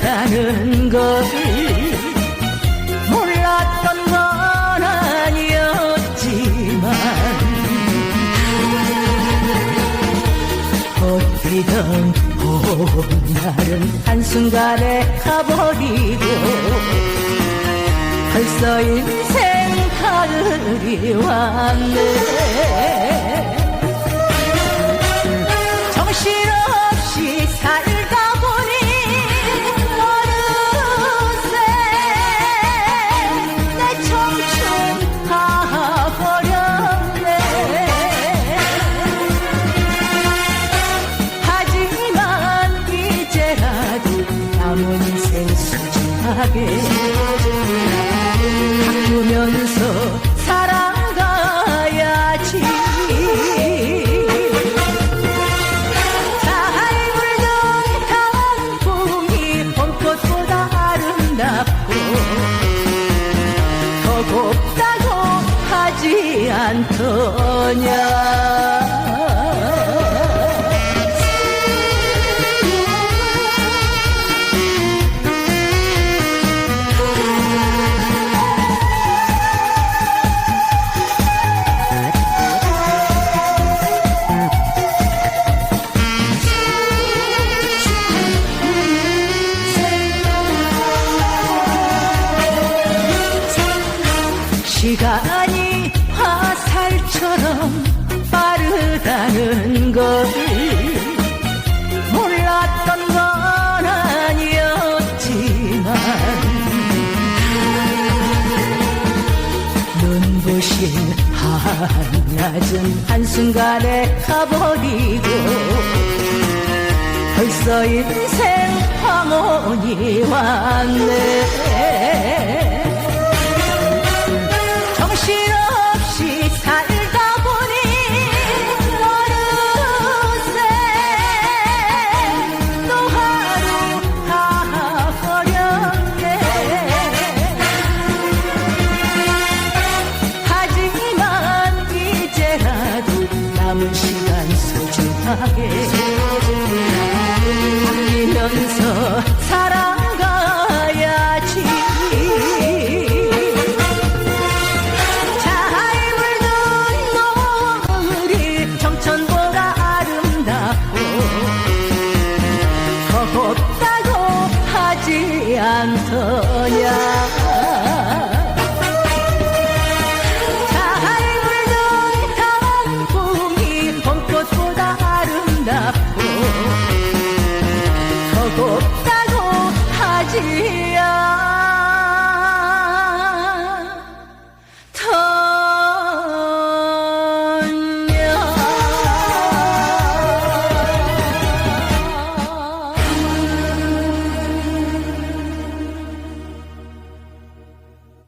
다는 것을 몰랐던 건 아니었지만 꽃피던 봄날은 한순간에 가버리고 벌써 인생 가을이 왔네. 하게 가꾸면서 살아가야지. 잘 불던 단풍이 봄꽃보다 아름답고 더 곱다고 하지 않더냐 시간이 화살처럼 빠르다는 걸 몰랐던 건 아니었지만 눈부신 한낮은 한순간에 가버리고 벌써 인생 황혼이 왔네 하게 아끼면서 살아가야지. 잘 물든 노을이 청천보다 아름답고 버겁다고 하지 않더냐.